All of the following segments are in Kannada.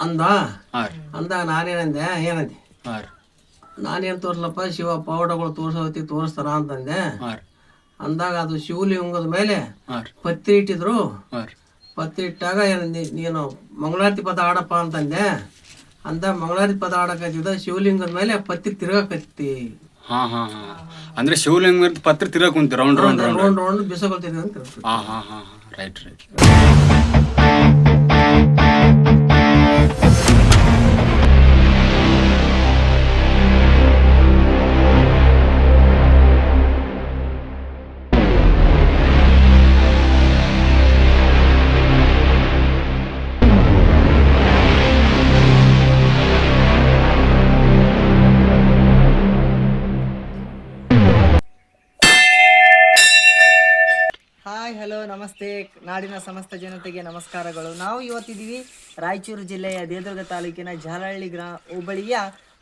ಅಂದ. ಅಂದಾಗ ನಾನೇನಂದೆ ಏನಂದೆ? ನಾನೇನು ತೋರ್ಸಲಪ್ಪ? ಶಿವ ಪೌಡಗಳು ತೋರಿಸೋತಿ ತೋರಿಸ್ತಾರ ಅಂತಂದೆ. ಅಂದಾಗ ಅದು ಶಿವಲಿಂಗದ ಮೇಲೆ ಪತ್ರಿ ಇಟ್ಟಿದ್ರು. ಪತ್ರಿ ಇಟ್ಟಾಗ ಏನಂದೆ ನೀನು ಮಂಗಳಾರತಿ ಪದ ಆಡಪ್ಪ ಅಂತಂದೆ. ಅಂದ ಮಂಗಳಾರತಿ ಪದ ಆಡಕತ್ತಿದ ಶಿವಲಿಂಗದ ಮೇಲೆ ಪತ್ರಿ ತಿರ್ಗಾಕತ್ತಿ. ಹಾ ಹಾಂ ಹಾಂ. ಅಂದ್ರೆ ಶಿವಲಿಂಗ ಪತ್ರಿ ಕುಂತಿ ರೌಂಡ್ ರೌಂಡ್ ರೌಂಡ್ ರೌಂಡ್ ಬಿಸಕೊಳ್ತಿದ್ದೆ ಅಂತ ಹೇಳ್ತಿದ್ರು. ಹಾಂ ಹಾಂ ಹಾಂ ರೈಟ್ ರೈಟ್ ನಮಸ್ತೆ. ನಾಡಿನ ಸಮಸ್ತ ಜನತೆಗೆ ನಮಸ್ಕಾರಗಳು. ನಾವು ಇವತ್ತಿದ್ದೀವಿ ರಾಯಚೂರು ಜಿಲ್ಲೆಯ ದೇವದುರ್ಗ ತಾಲೂಕಿನ ಜಾಲಹಳ್ಳಿ ಗ್ರಾ ಹೋಬಳಿಯ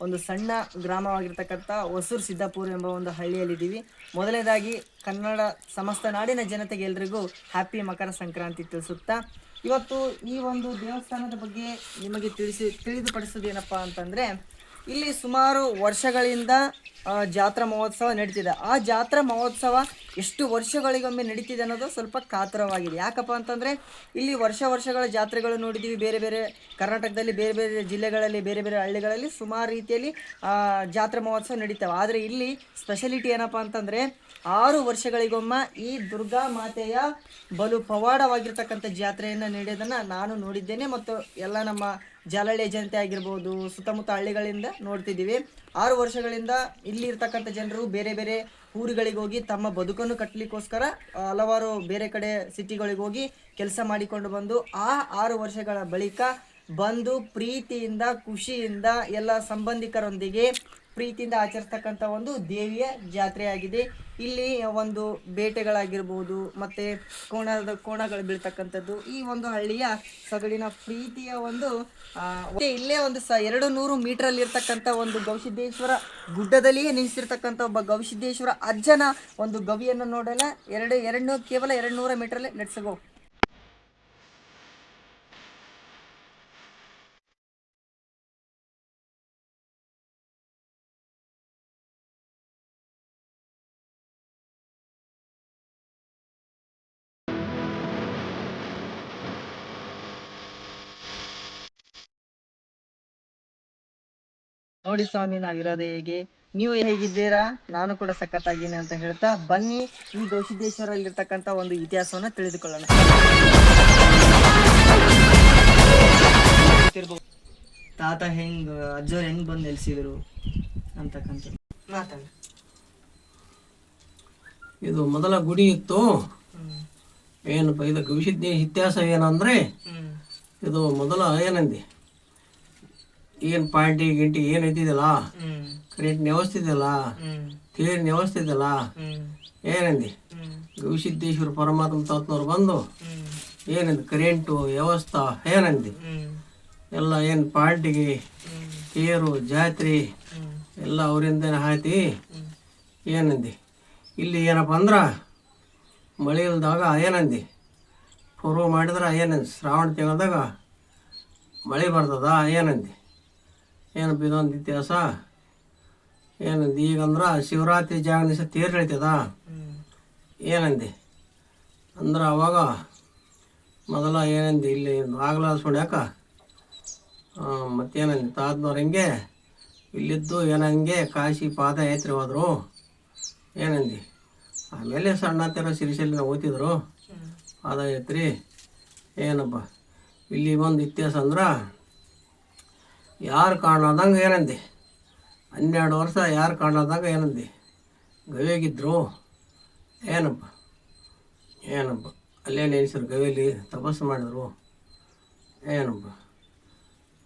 ಒಂದು ಸಣ್ಣ ಗ್ರಾಮವಾಗಿರ್ತಕ್ಕಂಥ ಹೊಸೂರು ಸಿದ್ದಾಪುರ ಎಂಬ ಒಂದು ಹಳ್ಳಿಯಲ್ಲಿದ್ದೀವಿ. ಮೊದಲನೇದಾಗಿ ಕನ್ನಡ ಸಮಸ್ತ ನಾಡಿನ ಜನತೆಗೆ ಎಲ್ರಿಗೂ ಹ್ಯಾಪಿ ಮಕರ ಸಂಕ್ರಾಂತಿ ತಿಳಿಸುತ್ತಾ. ಇವತ್ತು ಈ ಒಂದು ದೇವಸ್ಥಾನದ ಬಗ್ಗೆ ನಿಮಗೆ ತಿಳಿಸಿ ತಿಳಿದುಪಡಿಸೋದೇನಪ್ಪ ಅಂತಂದರೆ ಇಲ್ಲಿ ಸುಮಾರು ವರ್ಷಗಳಿಂದ ಜಾತ್ರಾ ಮಹೋತ್ಸವ ನಡೀತಿದೆ. ಆ ಜಾತ್ರಾ ಮಹೋತ್ಸವ ಎಷ್ಟು ವರ್ಷಗಳಿಗೊಮ್ಮೆ ನಡೀತಿದೆ ಅನ್ನೋದು ಸ್ವಲ್ಪ ಕಾತರವಾಗಿದೆ. ಯಾಕಪ್ಪ ಅಂತಂದರೆ, ಇಲ್ಲಿ ವರ್ಷ ವರ್ಷಗಳ ಜಾತ್ರೆಗಳು ನೋಡಿದ್ದೀವಿ ಬೇರೆ ಬೇರೆ ಕರ್ನಾಟಕದಲ್ಲಿ, ಬೇರೆ ಬೇರೆ ಜಿಲ್ಲೆಗಳಲ್ಲಿ, ಬೇರೆ ಬೇರೆ ಹಳ್ಳಿಗಳಲ್ಲಿ ಸುಮಾರು ರೀತಿಯಲ್ಲಿ ಜಾತ್ರಾ ಮಹೋತ್ಸವ ನಡೀತಾವೆ. ಆದರೆ ಇಲ್ಲಿ ಸ್ಪೆಷಲಿಟಿ ಏನಪ್ಪ ಅಂತಂದರೆ, ಆರು ವರ್ಷಗಳಿಗೊಮ್ಮ ಈ ದುರ್ಗಾ ಮಾತೆಯ ಬಲು ಪವಾಡವಾಗಿರ್ತಕ್ಕಂಥ ಜಾತ್ರೆಯನ್ನು ನಡೆಯೋದನ್ನು ನಾನು ನೋಡಿದ್ದೇನೆ. ಮತ್ತು ಎಲ್ಲ ನಮ್ಮ ಜಾಲಹಳ್ಳಿ ಜನತೆ ಆಗಿರ್ಬೋದು, ಸುತ್ತಮುತ್ತ ಹಳ್ಳಿಗಳಿಂದ ನೋಡ್ತಿದ್ದೀವಿ. ಆರು ವರ್ಷಗಳಿಂದ ಇಲ್ಲಿ ಇರ್ತಕ್ಕಂಥ ಜನರು ಬೇರೆ ಬೇರೆ ಊರುಗಳಿಗೆ ಹೋಗಿ ತಮ್ಮ ಬದುಕನ್ನು ಕಟ್ಟಲಿಕ್ಕೋಸ್ಕರ ಹಲವಾರು ಬೇರೆ ಕಡೆ ಸಿಟಿಗಳಿಗೆ ಹೋಗಿ ಕೆಲಸ ಮಾಡಿಕೊಂಡು ಬಂದು, ಆ ಆರು ವರ್ಷಗಳ ಬಳಿಕ ಬಂದು ಪ್ರೀತಿಯಿಂದ, ಖುಷಿಯಿಂದ ಎಲ್ಲ ಸಂಬಂಧಿಕರೊಂದಿಗೆ ಪ್ರೀತಿಯಿಂದ ಆಚರಿಸ್ತಕ್ಕಂಥ ಒಂದು ದೇವಿಯ ಜಾತ್ರೆಯಾಗಿದೆ. ಇಲ್ಲಿ ಒಂದು ಬೇಟೆಗಳಾಗಿರ್ಬೋದು, ಮತ್ತು ಕೋಣದ ಕೋಣಗಳು ಬೀಳ್ತಕ್ಕಂಥದ್ದು, ಈ ಒಂದು ಹಳ್ಳಿಯ ಸಗಡಿನ ಪ್ರೀತಿಯ ಒಂದು ಇಲ್ಲೇ ಒಂದು ಸ ಎರಡು ನೂರು ಮೀಟ್ರಲ್ಲಿರ್ತಕ್ಕಂಥ ಒಂದು ಗವಿಸಿದ್ದೇಶ್ವರ ಗುಡ್ಡದಲ್ಲಿಯೇ ನಿಲ್ಲಿಸಿರ್ತಕ್ಕಂಥ ಒಬ್ಬ ಗವಿಸಿದ್ದೇಶ್ವರ ಅಜ್ಜನ ಒಂದು ಗವಿಯನ್ನು ನೋಡಲ್ಲ, ಎರಡು ಎರಡು ಕೇವಲ ಎರಡು ನೂರ ಮೀಟ್ರಲ್ಲೇ ನಡೆಸಗೋ ನೋಡಿ ಸ್ವಾಮಿ ನಾವಿರೋದು ಹೇಗೆ? ನೀವು ಹೇಗಿದ್ದೀರಾ? ನಾನು ಕೂಡ ಸಖತ್ತಾಗೀನಿ ಅಂತ ಹೇಳ್ತಾ ಬನ್ನಿ ಈ ಗವಿಸಿದ್ದೇಶ್ವರಲ್ಲಿರ್ತಕ್ಕಂಥ ಒಂದು ಇತಿಹಾಸವನ್ನ ತಿಳಿದುಕೊಳ್ಳೋಣ. ತಾತ ಹೆಂಗ್ ಅಜ್ಜವ್ರು ಹೆಂಗ್ ಬಂದು ನೆಲೆಸಿದ್ರು ಅಂತಕ್ಕಂಥ ಮಾತಾಡ. ಇದು ಮೊದಲ ಗುಡಿ ಇತ್ತು. ಏನಪ್ಪ ಇದು ಗವಿಸಿದ್ದ ಇತಿಹಾಸ ಏನಂದ್ರೆ ಇದು ಮೊದಲ ಏನಂದಿ ಏನು ಪಾಯಿಂಟಿ ಗಿಂಟಿ ಏನು ಐತಿದಲ್ಲ ಕರೆಂಟ್ ವ್ಯವಸ್ಥೆ ಇದೆಯಲ್ಲ ತೇರಿನ ವ್ಯವಸ್ಥೆ ಇದೆಯಲ್ಲ ಏನಂದಿ? ಗವಿಸಿದ್ದೇಶ್ವರ ಪರಮಾತ್ಮ ತಾತ್ನವ್ರು ಬಂದು ಏನಂದು? ಕರೆಂಟು ವ್ಯವಸ್ಥೆ ಏನಂದಿ? ಎಲ್ಲ ಏನು ಪಾರ್ಟಿಗೆ? ತೇರು ಜಾತ್ರೆ ಎಲ್ಲ ಅವರಿಂದನೇ ಹಾಕಿ ಏನಂದಿ? ಇಲ್ಲಿ ಏನಪ್ಪ ಅಂದ್ರೆ ಮಳೆ ಇಲ್ದಾಗ ಏನಂದಿ? ಪೂರ್ವ ಮಾಡಿದ್ರೆ ಏನಂದಿ ಶ್ರಾವಣ ತಿಂಗಳದಾಗ ಮಳೆ ಬರ್ತದ ಏನಂದಿ? ಏನಪ್ಪ ಇದೊಂದು ಇತಿಹಾಸ? ಏನಂದು ಈಗಂದ್ರೆ ಶಿವರಾತ್ರಿ ಜಾಗ ದಿವಸ ತೇರು ಎಳಿತದ ಹ್ಮ್ ಏನಂದಿ? ಅಂದ್ರೆ ಅವಾಗ ಮೊದಲ ಏನಂದಿ ಇಲ್ಲಿ ಆಗ್ಲಾದ ಸುಣ್ಯಾಕ ಮತ್ತೇನಂದಿ ತಾದ್ನವ್ರು ಹಿಂಗೆ? ಇಲ್ಲಿದ್ದು ಏನಂಗೆ ಕಾಶಿ ಪಾದಯಾತ್ರೆ ಹೋದರು? ಏನಂದಿ? ಆಮೇಲೆ ಸಣ್ಣ ತೆರ ಸಿರಿಸಲಿನ ಓದ್ತಿದ್ರು ಐತ್ರಿ ಏನಪ್ಪ? ಇಲ್ಲಿ ಒಂದು ಇತಿಹಾಸ ಅಂದ್ರೆ ಯಾರು ಕಾಣದಂಗೆ ಏನಂದಿ? ಹನ್ನೆರಡು ವರ್ಷ ಯಾರು ಕಾಣದಂಗೆ ಏನಂದಿ? ಗವಿಯಾಗಿದ್ರು? ಏನಪ್ಪ? ಏನಪ್ಪ? ಅಲ್ಲೇ ನೆನೆಸಿರು ಗವಿಯಲ್ಲಿ ತಪಸ್ಸು ಮಾಡಿದ್ರು? ಏನಪ್ಪ?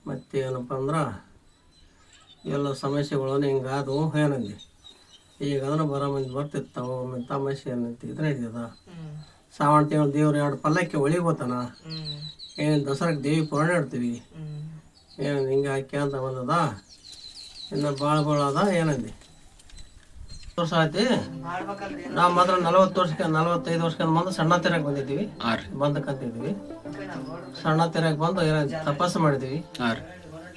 ಮತ್ತೆ ಏನಪ್ಪ ಅಂದ್ರೆ ಎಲ್ಲ ಸಮಸ್ಯೆಗಳನ್ನು ಹಿಂಗಾದವು ಏನಂದಿ? ಈಗ ಅಂದ್ರೆ ಬರೋ ಮಂದಿ ಬರ್ತಿರ್ತಾವ ಒಮ್ಮೆ ತಮಾಷೆ ಏನಂತ ಇದು ನಡೀತದ ಶ್ರಾವಣ ತಿಂಗಳು ದೇವ್ರು ಎರಡು ಪಲ್ಲಕ್ಕಿ ಒಳಗೆ ಹೋತಾನ. ಹ್ಮ್. ಏನು ದಸರಾಕ್ಕೆ ದೇವಿ ಪುರಾಣ ಇಡ್ತೀವಿ. ಏನು ಹಿಂಗೆ ಹಾಕಿ ಅಂತ ಬಂದದ? ಇನ್ನು ಭಾಳ ಭಾಳ ಅದ ಏನಂದಿ? ವರ್ಷ ಆಯ್ತಿ? ನಾವು ಮಾತ್ರ ನಲವತ್ತು ವರ್ಷಕ್ಕೆ ನಲವತ್ತೈದು ವರ್ಷಕ್ಕೆ ಬಂದು ಸಣ್ಣ ತೆರಕ್ಕೆ ಬಂದಿದ್ದೀವಿ. ಹಾಂ ರೀ. ಬಂದಕ್ಕಂತಿದ್ವಿ ಸಣ್ಣ ತೆರಕ್ಕೆ ಬಂದು ಏನ ತಪಸ್ಸು ಮಾಡಿದ್ವಿ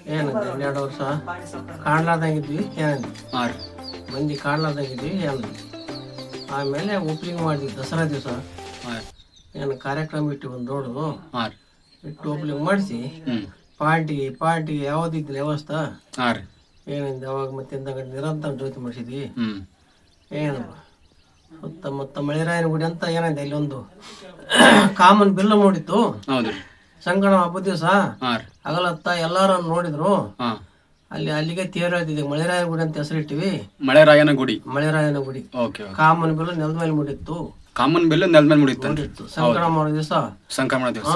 ಏನಂತ ಹನ್ನೆರಡು ವರ್ಷ ಕಾಣ್ಲಾರ್ದಂಗಿದ್ವಿ ಏನಂತ ಮಂದಿ ಕಾಣ್ಲಾರ್ದಂಗಿದ್ವಿ ಏನಂತ ಆಮೇಲೆ ಓಪನಿಂಗ್ ಮಾಡಿದ್ವಿ ದಸರಾ ದಿವಸ. ಏನು ಕಾರ್ಯಕ್ರಮ ಇಟ್ಟು ಒಂದು ದೊಡ್ಡದು ಇಟ್ಟು ಓಪನಿಂಗ್ ಮಾಡಿಸಿ. ಪಾರ್ಟಿ ಪಾರ್ಟಿ ಯಾವ್ದಿದ್ ವ್ಯವಸ್ಥೆ? ಹಾಂ ರೀ. ಏನಿಂದ ಅವಾಗ ಮತ್ತೆ ನಿರಂತರ ಜ್ಯೋತಿ ಮಾಡಿಸಿದ್ವಿ ಏನಪ್ಪ? ಸುತ್ತಮುತ್ತ ಮಳೆರಾಯನ ಗುಡಿ ಅಂತ ಏನಂದೆ ಇಲ್ಲಿ ಒಂದು? ಕಾಮನ್ ಬಿಲ್ಲ ಮೂಡಿತ್ತು. ಸಂಕಣ ಹಬ್ಬದ ದಿವಸ? ಹಗಲತ್ತ ಎಲ್ಲಾರು ನೋಡಿದ್ರು. ಅಲ್ಲಿ ಅಲ್ಲಿಗೆ ತೇರು ಹೇಳ್ತಿದ್ದೆ ಮಳೆರಾಯನ ಗುಡಿ ಅಂತ ಹೆಸರಿಟ್ಟಿವಿ ಮಳೆರಾಯನ ಗುಡಿ. ಮಳೆರಾಯನ ಗುಡಿ. ಕಾಮನ್ ಬಿಲ್ಲು ನೆಲದ ಮೇಲೆ ಮೂಡಿತ್ತು. ಕಾಮನ್ ಬಿಲ್ಲು ನೆಲದ ಮೇಲೆ ಮುಡಿತ್ತು ಮಾಡೋ ದಿವಸ? ಸಂಕ್ರಮಣ ದಿವಸ.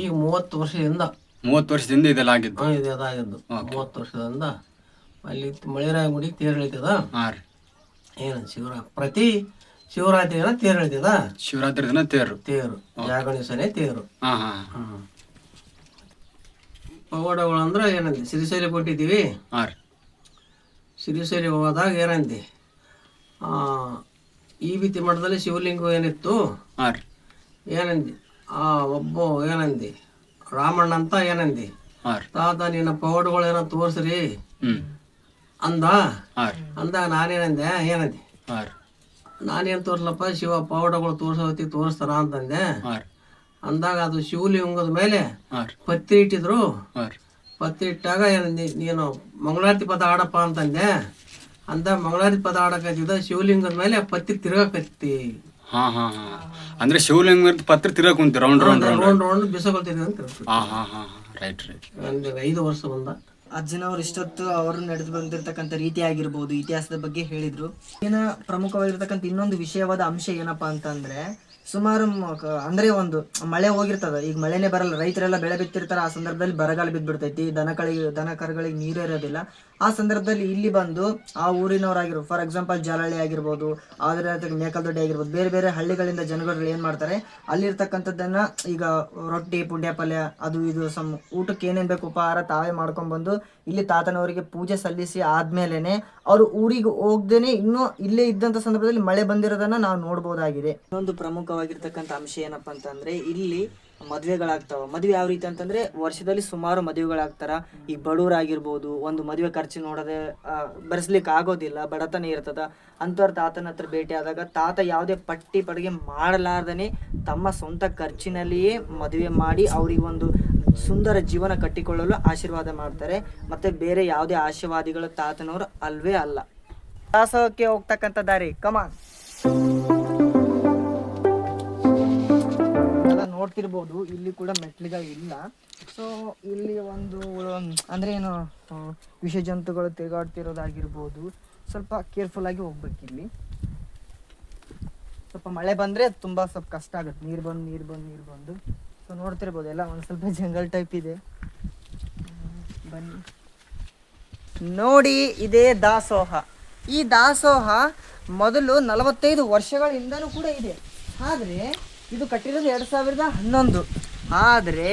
ಈಗ ಮೂವತ್ತು ವರ್ಷದಿಂದ ಮೂವತ್ತು ವರ್ಷದಿಂದ ಇದೆಲ್ಲ ಆಗಿದ್ದು ಹಾ, ಇದು ಅದಾಗಿದ್ದು. ಮೂವತ್ತು ವರ್ಷದಿಂದ ಅಲ್ಲಿ ಮಳೆರಾಯ ಗುಡಿ ತೇರು ಎಳಿತದ ಹಾಂ ರೀ. ಏನು ಶಿವರಾ ಪ್ರತಿ ಶಿವರಾತ್ರಿ ದಿನ ತೇರು ಎಳಿತದ ಶಿವರಾತ್ರಿ ದಿನ ತೇರು. ತೇರು. ಜಾಗಣಿಸನೆ ತೇರು. ಹಾಂ ಹಾಂ. ಪವಾಡಗಳು ಅಂದ್ರೆ ಏನಂದಿ? ಸಿರಿಸೇರಿ ಕೊಟ್ಟಿದ್ದೀವಿ? ಹಾಂ ರೀ. ಹೋದಾಗ ಏನಂದಿ? ಆ, ಈ ಬಿತ್ತಿ ಮಠದಲ್ಲಿ ಶಿವಲಿಂಗ ಏನಿತ್ತು? ಹಾಂ ರೀ. ಏನಂದಿ? ಆ ಒಬ್ಬ ಏನಂದಿ? ರಾಮಣ್ಣ ಅಂತ ಏನಂದಿ ತಾತ ನಿನ್ನ ಪೌಡ್ಗಳೇನೋ ಏನೋ ತೋರಿಸ್ರಿ ಅಂದ? ಅಂದಾಗ ನಾನೇನಂದೆ? ಏನಂದಿ? ನಾನೇನು ತೋರ್ಸ್ಲಪ್ಪ ಶಿವ ಪೌಡ್ಗಳು ತೋರ್ಸೋತಿ ತೋರಿಸ್ತಾರ ಅಂತಂದೆ. ಅಂದಾಗ ಅದು ಶಿವಲಿಂಗದ ಮೇಲೆ ಪತ್ತಿ ಪತ್ರಿ ಇಟ್ಟಿದ್ರು. ಪತ್ತಿ ಇಟ್ಟಾಗ ಏನಂದಿ? ನೀನು ಮಂಗಳಾರತಿ ಪದ ಆಡಪ್ಪ ಅಂತಂದೆ. ಅಂದ ಮಂಗಳಾರತಿ ಪದ ಆಡಕತ್ತಿದ್ದ ಶಿವಲಿಂಗದ ಮೇಲೆ ಪತ್ತಿ ತಿರ್ಗಾಕತ್ತಿ. ಹಾಂ ಹಾಂ ಹಾಂ. ಅಂದ್ರೆ ಶಿವಲಿಂಗ ಪತ್ರ ತಿರ್ಗಾ ಕುಂತಿ round round round round round ಬಿಸಕೊಳ್ತೀನಿ ಅಂತ ಹಾ ಹಾಂ ಹಾಂ ಹಾಂ. ರೈಟ್ ರೈಟ್ ಒಂದು ಐದು ವರ್ಷ ಬಂದ. ಅಜ್ಜನವ್ರು ಇಷ್ಟೊತ್ತು ಅವರು ನಡೆದು ಬಂದಿರತಕ್ಕಂಥ ರೀತಿ ಆಗಿರ್ಬೋದು ಇತಿಹಾಸದ ಬಗ್ಗೆ ಹೇಳಿದ್ರು. ಏನ ಪ್ರಮುಖವಾಗಿರ್ತಕ್ಕಂಥ ಇನ್ನೊಂದು ವಿಷಯವಾದ ಅಂಶ ಏನಪ್ಪಾ ಅಂತಂದ್ರೆ ಸುಮಾರು ಅಂದ್ರೆ ಒಂದು ಮಳೆ ಹೋಗಿರ್ತದ. ಈಗ ಮಳೆನೇ ಬರಲ್ಲ. ರೈತರೆಲ್ಲ ಬೆಳೆ ಬಿತ್ತಿರ್ತಾರ. ಆ ಸಂದರ್ಭದಲ್ಲಿ ಬರಗಾಲ ಬಿದ್ದ್ಬಿಡ್ತೈತಿ. ದನಗಳಿಗೆ ದನ ಕರುಗಳಿಗೆ ನೀರು ಇರೋದಿಲ್ಲ. ಆ ಸಂದರ್ಭದಲ್ಲಿ ಇಲ್ಲಿ ಬಂದು ಆ ಊರಿನವರಾಗಿರೋ ಫಾರ್ ಎಕ್ಸಾಂಪಲ್ ಜಾಲಹಳ್ಳಿ ಆಗಿರ್ಬೋದು ಆದ್ರೆ ಮೇಕಲ್ದೊಡ್ಡಿ ಆಗಿರ್ಬೋದು, ಬೇರೆ ಬೇರೆ ಹಳ್ಳಿಗಳಿಂದ ಜನಗಳು ಏನು ಮಾಡ್ತಾರೆ, ಅಲ್ಲಿರ್ತಕ್ಕಂಥದ್ದನ್ನ ಈಗ ರೊಟ್ಟಿ ಪುಂಡ್ಯ ಪಲ್ಯ ಅದು ಇದು ಸಮ್ ಊಟಕ್ಕೆ ಏನೇನು ಬೇಕು ಉಪಹಾರ ತಾವೇ ಮಾಡ್ಕೊಂಡ್ಬಂದು ಇಲ್ಲಿ ತಾತನವರಿಗೆ ಪೂಜೆ ಸಲ್ಲಿಸಿ ಆದ್ಮೇಲೆನೆ ಅವರು ಊರಿಗೆ ಹೋಗ್ದೇನೆ ಇನ್ನೂ ಇಲ್ಲೇ ಇದ್ದಂತ ಸಂದರ್ಭದಲ್ಲಿ ಮಳೆ ಬಂದಿರೋದನ್ನ ನಾವು ನೋಡ್ಬೋದಾಗಿದೆ. ಇನ್ನೊಂದು ಪ್ರಮುಖವಾಗಿರ್ತಕ್ಕಂಥ ಅಂಶ ಏನಪ್ಪಾ ಅಂತಂದರೆ ಇಲ್ಲಿ ಮದುವೆಗಳಾಗ್ತಾವ. ಮದುವೆ ಯಾವ ರೀತಿ ಅಂತಂದ್ರೆ ವರ್ಷದಲ್ಲಿ ಸುಮಾರು ಮದುವೆಗಳಾಗ್ತಾರ. ಈಗ ಬಡವರಾಗಿರ್ಬೋದು ಒಂದು ಮದುವೆ ಖರ್ಚು ನೋಡದೆ ಬರೆಸ್ಲಿಕ್ಕೆ ಆಗೋದಿಲ್ಲ, ಬಡತನ ಇರ್ತದ. ಅಂಥವ್ರ ತಾತನ ಹತ್ರ ಭೇಟಿ ಆದಾಗ ತಾತ ಯಾವುದೇ ಪಟ್ಟಿ ಪಡಿಗೆ ಮಾಡಲಾರ್ದನೆ ತಮ್ಮ ಸ್ವಂತ ಖರ್ಚಿನಲ್ಲಿಯೇ ಮದುವೆ ಮಾಡಿ ಅವ್ರಿಗೆ ಒಂದು ಸುಂದರ ಜೀವನ ಕಟ್ಟಿಕೊಳ್ಳಲು ಆಶೀರ್ವಾದ ಮಾಡ್ತಾರೆ. ಮತ್ತೆ ಬೇರೆ ಯಾವುದೇ ಆಶೀರ್ವಾದಿಗಳು ತಾತನವರು ಅಲ್ವೇ ಅಲ್ಲ. ದಾಸೋಹಕ್ಕೆ ಹೋಗ್ತಕ್ಕಂಥ ದಾರಿ ಕಮಾನ್ ನೋಡ್ತಿರ್ಬೋದು, ಇಲ್ಲಿ ಕೂಡ ಮೆಟ್ಲಿಗಳು ಇಲ್ಲ. ಸೊ ಇಲ್ಲಿ ಒಂದು ಅಂದರೆ ಏನು ವಿಷ ಜಂತುಗಳು ತಿರುಗಾಡ್ತಿರೋದಾಗಿರ್ಬೋದು. ಸ್ವಲ್ಪ ಕೇರ್ಫುಲ್ ಆಗಿ ಹೋಗ್ಬೇಕು ಇಲ್ಲಿ. ಸ್ವಲ್ಪ ಮಳೆ ಬಂದ್ರೆ ತುಂಬಾ ಸ್ವಲ್ಪ ಕಷ್ಟ ಆಗುತ್ತೆ. ನೀರು ಬಂದು ನೀರು ಬಂದು ನೀರು ಬಂದು. ಸೊ ನೋಡ್ತಿರ್ಬೋದು, ಎಲ್ಲ ಒಂದು ಸ್ವಲ್ಪ ಜಂಗಲ್ ಟೈಪ್ ಇದೆ. ಬನ್ನಿ. ನೋಡಿ, ಇದೇ ದಾಸೋಹ. ಈ ದಾಸೋಹ ಮೊದಲು ನಲವತ್ತೈದು ವರ್ಷಗಳಿಂದನೂ ಕೂಡ ಇದೆ. ಆದರೆ ಇದು ಕಟ್ಟಿರೋದು ಎರಡು ಸಾವಿರದ ಹನ್ನೊಂದು. ಆದರೆ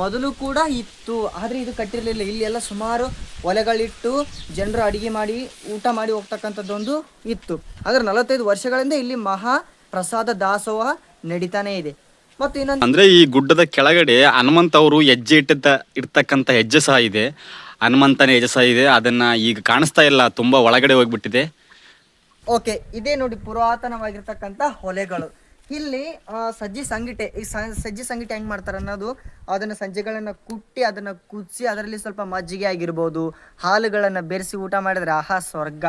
ಮೊದಲು ಕೂಡ ಇತ್ತು. ಆದರೆ ಇದು ಕಟ್ಟಿರಲಿಲ್ಲ. ಇಲ್ಲಿ ಎಲ್ಲ ಸುಮಾರು ಒಲೆಗಳಿಟ್ಟು ಜನರು ಅಡಿಗೆ ಮಾಡಿ ಊಟ ಮಾಡಿ ಹೋಗ್ತಕ್ಕಂಥದ್ದೊಂದು ಇತ್ತು. ಆದರೆ ನಲವತ್ತೈದು ವರ್ಷಗಳಿಂದ ಇಲ್ಲಿ ಮಹಾ ಪ್ರಸಾದ ದಾಸೋಹ ನಡೀತಾನೆ ಇದೆ. ಮತ್ತು ಇನ್ನೊಂದು ಅಂದ್ರೆ ಈ ಗುಡ್ಡದ ಕೆಳಗಡೆ ಹನುಮಂತ ಅವರು ಹೆಜ್ಜೆ ಇಟ್ಟಿದ್ದ ಇರ್ತಕ್ಕಂಥ ಹೆಜ್ಜೆ ಸಹ ಇದೆ. ಹನುಮಂತನ ಹೆಜ್ಜೆ ಸಹ ಇದೆ. ಅದನ್ನ ಈಗ ಕಾಣಿಸ್ತಾ ಇಲ್ಲ. ತುಂಬಾ ಒಳಗಡೆ ಹೋಗ್ಬಿಟ್ಟಿದೆ. ಓಕೆ ಇದೇ ನೋಡಿ ಪುರಾತನವಾಗಿರ್ತಕ್ಕಂಥ ಹೊಲೆಗಳು ಇಲ್ಲಿ ಸಜ್ಜಿ ಸಂಗಿಟೆ ಈ ಸಜ್ಜಿ ಸಂಗಿಟೆ ಹೆಂಗೆ ಮಾಡ್ತಾರೆ ಅನ್ನೋದು, ಅದನ್ನ ಸಜ್ಜೆಗಳನ್ನು ಕುಟ್ಟಿ ಅದನ್ನ ಕುದಿಸಿ ಅದರಲ್ಲಿ ಸ್ವಲ್ಪ ಮಜ್ಜಿಗೆ ಆಗಿರ್ಬೋದು, ಹಾಲುಗಳನ್ನು ಬೆರೆಸಿ ಊಟ ಮಾಡಿದರೆ ಆಹಾ ಸ್ವರ್ಗ.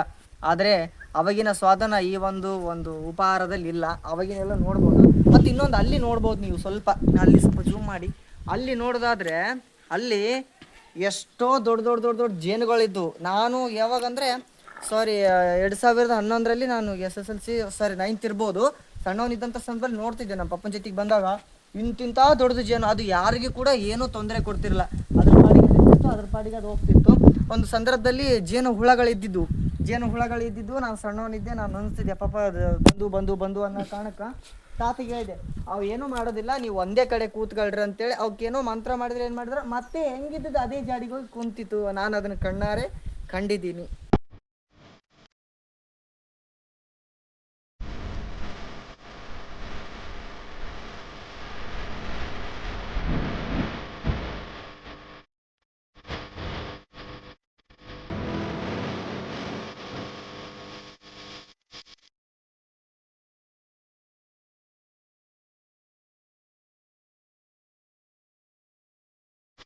ಆದರೆ ಅವಾಗಿನ ಸ್ವಾದನ ಈ ಒಂದು ಒಂದು ಉಪಹಾರದಲ್ಲಿ ಇಲ್ಲ. ಅವಾಗಿನೆಲ್ಲ ನೋಡ್ಬೋದು. ಮತ್ತು ಇನ್ನೊಂದು ಅಲ್ಲಿ ನೋಡ್ಬೋದು ನೀವು ಸ್ವಲ್ಪ. ಅಲ್ಲಿ ಸ್ವಲ್ಪ ಜೂಮ್ ಮಾಡಿ. ಅಲ್ಲಿ ನೋಡೋದಾದ್ರೆ, ಅಲ್ಲಿ ಎಷ್ಟೋ ದೊಡ್ಡ ದೊಡ್ಡ ದೊಡ್ಡ ದೊಡ್ಡ ಜೇನುಗಳಿದ್ದು ನಾನು ಯಾವಾಗಂದ್ರೆ ಸಾರಿ ಎರಡು ಸಾವಿರದ ಹನ್ನೊಂದರಲ್ಲಿ ನಾನು S S L C sorry ninth ಇರ್ಬೋದು. ಸಣ್ಣವನಿದ್ದಂಥ ಸಂದರ್ಭದಲ್ಲಿ ನೋಡ್ತಿದ್ದೆ ನಮ್ಮ ಪಪ್ಪನ ಜೊತೆಗೆ ಬಂದಾಗ, ಇಂತಿಂತ ದೊಡ್ಡದು ಜೇನು ಅದು ಯಾರಿಗೂ ಕೂಡ ಏನೂ ತೊಂದರೆ ಕೊಡ್ತಿರಲಿಲ್ಲ. ಅದ್ರ ಪಾಡಿಗೆ ಅದು ಅದ್ರ ಪಾಡಿಗೆ ಅದು ಹೋಗ್ತಿತ್ತು. ಒಂದು ಸಂದರ್ಭದಲ್ಲಿ ಜೇನು ಹುಳಗಳಿದ್ದಿದ್ದು ಜೇನು ಹುಳಗಳಿದ್ದಿದ್ದು ನಾನು ಸಣ್ಣವನಿದ್ದೆ, ನಾನು ಅನಿಸ್ತಿದ್ದೆ ಪಾಪ ಬಂದು ಬಂದು ಬಂದು ಅನ್ನೋ ಕಾರಣಕ್ಕೆ ತಾತಿಗೆ ಹೇಳಿದೆ, ಅವು ಏನೂ ಮಾಡೋದಿಲ್ಲ, ನೀವು ಒಂದೇ ಕಡೆ ಕೂತ್ಕೊಳ್ರಿ ಅಂತೇಳಿ. ಅವಕ್ಕೇನೋ ಮಂತ್ರ ಮಾಡಿದ್ರೆ ಏನು ಮಾಡಿದ್ರೆ, ಮತ್ತೆ ಹೆಂಗಿದ್ದದ್ದು ಅದೇ ಜಾಡಿಗೆ ಹೋಗಿ ಕುಂತಿತ್ತು. ನಾನು ಅದನ್ನು ಕಣ್ಣಾರೆ ಕಂಡಿದ್ದೀನಿ.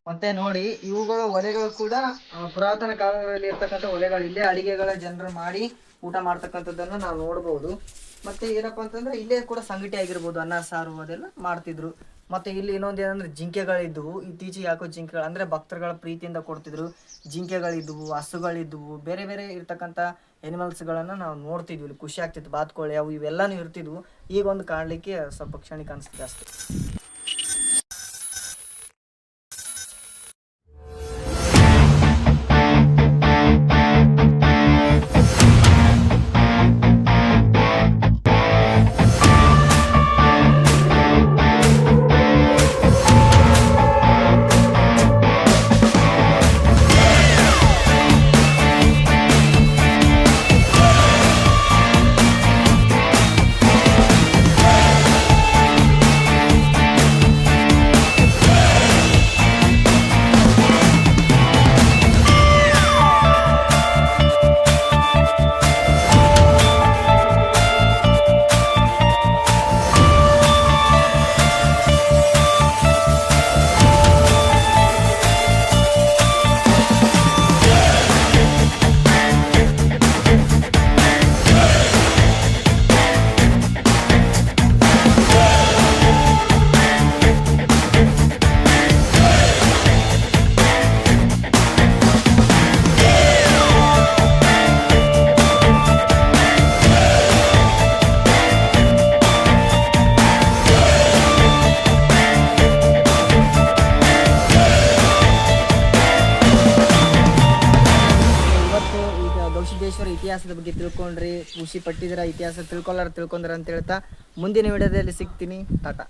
ಮತ್ತೆ ನೋಡಿ, ಇವುಗಳ ಒಲೆಗಳು ಕೂಡ ಪುರಾತನ ಕಾಲಗಳಲ್ಲಿ ಇರ್ತಕ್ಕಂಥ ಒಲೆಗಳು. ಇಲ್ಲೇ ಅಡಿಗೆಗಳ ಜನರು ಮಾಡಿ ಊಟ ಮಾಡ್ತಕ್ಕಂಥದ್ದನ್ನು ನಾವು ನೋಡ್ಬೋದು. ಮತ್ತೆ ಏನಪ್ಪಾ ಅಂತಂದ್ರೆ, ಇಲ್ಲೇ ಕೂಡ ಸಂಗಟಿ ಆಗಿರ್ಬೋದು, ಅನ್ನ, ಸಾರು ಅದೆಲ್ಲ ಮಾಡ್ತಿದ್ರು. ಮತ್ತೆ ಇಲ್ಲಿ ಇನ್ನೊಂದು ಏನಂದ್ರೆ, ಜಿಂಕೆಗಳಿದ್ವು. ಇತ್ತೀಚೆಗೆ ಯಾಕೋ ಜಿಂಕೆಗಳು, ಅಂದ್ರೆ ಭಕ್ತರುಗಳ ಪ್ರೀತಿಯಿಂದ ಕೊಡ್ತಿದ್ರು. ಜಿಂಕೆಗಳಿದ್ವು, ಹಸುಗಳಿದ್ವು, ಬೇರೆ ಬೇರೆ ಇರ್ತಕ್ಕಂಥ ಗಳನ್ನ ನಾವು ನೋಡ್ತಿದ್ವಿ. ಇಲ್ಲಿ ಖುಷಿ ಆಗ್ತಿತ್ತು, ಬಾತ್ಕೋಳಿ, ಅವು ಇವೆಲ್ಲಾನು ಇರ್ತಿದ್ವು. ಈಗ ಒಂದು ಕಾಣಲಿಕ್ಕೆ ಸ್ವಲ್ಪ ಕ್ಷಣಿಕ ಅನಿಸ್ತು ಅಷ್ಟೇ. ಬಗ್ಗೆ ತಿಳ್ಕೊಂಡ್ರಿ ಖುಷಿ ಪಟ್ಟಿದ್ರ ಇತಿಹಾಸ ತಿಳ್ಕೊಳ್ಳಾರ ತಿಳ್ಕೊಂಡ್ರ ಅಂತ ಹೇಳ್ತಾ ಮುಂದಿನ ವಿಡಿಯೋದಲ್ಲಿ ಸಿಗ್ತೀನಿ. ಟಾಟಾ.